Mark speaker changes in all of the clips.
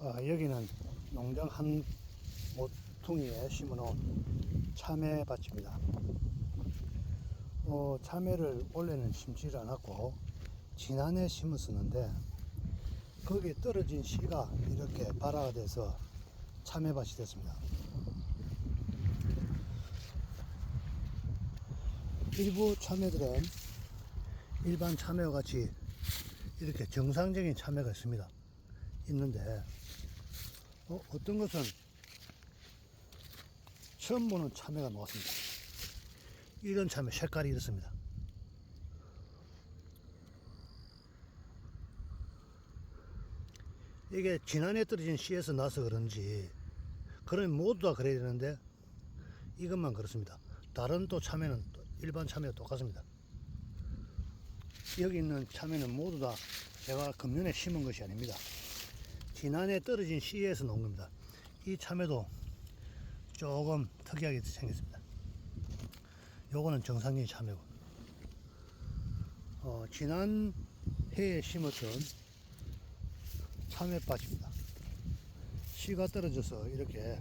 Speaker 1: 어, 여기는 농장 한 모퉁이에 심어놓은 참외밭입니다. 어, 참외를 원래는 심지를 않았고 지난해 심었었는데 거기에 떨어진 씨가 이렇게 발화가 돼서 참외밭이 됐습니다. 일부 참외들은 일반 참외와 같이 이렇게 정상적인 참외가 있습니다. 있는데 어, 어떤 것은 처음 보는 참외가 나왔습니다. 이런 참외 색깔이 이렇습니다. 이게 지난해 떨어진 씨에서 나서 그런지 그러면 모두 다 그래야 되는데 이것만 그렇습니다. 다른 또 참외는 또 일반 참외가 똑같습니다. 여기 있는 참외는 모두 다 제가 금년에 심은 것이 아닙니다. 지난해 떨어진 씨에서 나온 겁니다. 이 참외도 조금 특이하게 생겼습니다. 요거는 정상적인 참외고, 어, 지난 해에 심었던 참외밭입니다. 씨가 떨어져서 이렇게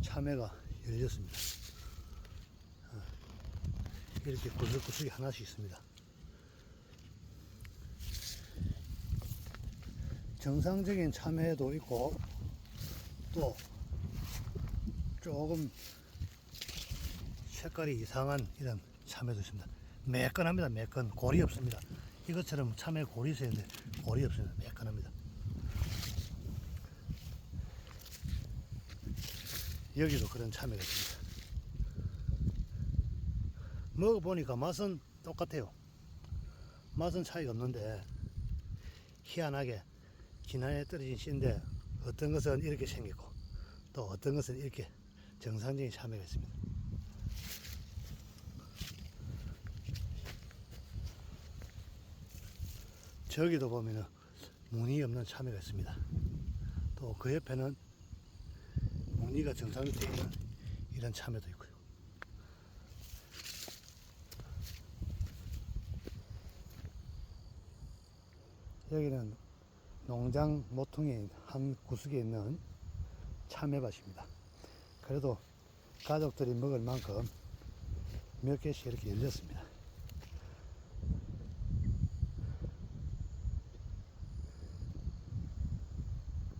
Speaker 1: 참외가 열렸습니다. 어, 이렇게 구슬구슬이 하나씩 있습니다. 정상적인 참외도 있고 또 조금 색깔이 이상한 이런 참외도 있습니다. 매끈합니다. 매끈 골이 없습니다. 이것처럼 참외 골이 있어야 되는데 골이 없습니다. 매끈합니다. 여기도 그런 참외가 있습니다. 먹어보니까 맛은 똑같아요. 맛은 차이가 없는데 희한하게 지난해 떨어진 씨인데 어떤 것은 이렇게 생겼고 또 어떤 것은 이렇게 정상적인 참외가 있습니다. 저기도 보면은 무늬 없는 참외가 있습니다. 또 그 옆에는 무늬가 정상적으로 되어 있는 이런 참외도 있고요. 여기는 농장 모퉁이 한 구석에 있는 참외밭입니다. 그래도 가족들이 먹을 만큼 몇 개씩 이렇게 열렸습니다.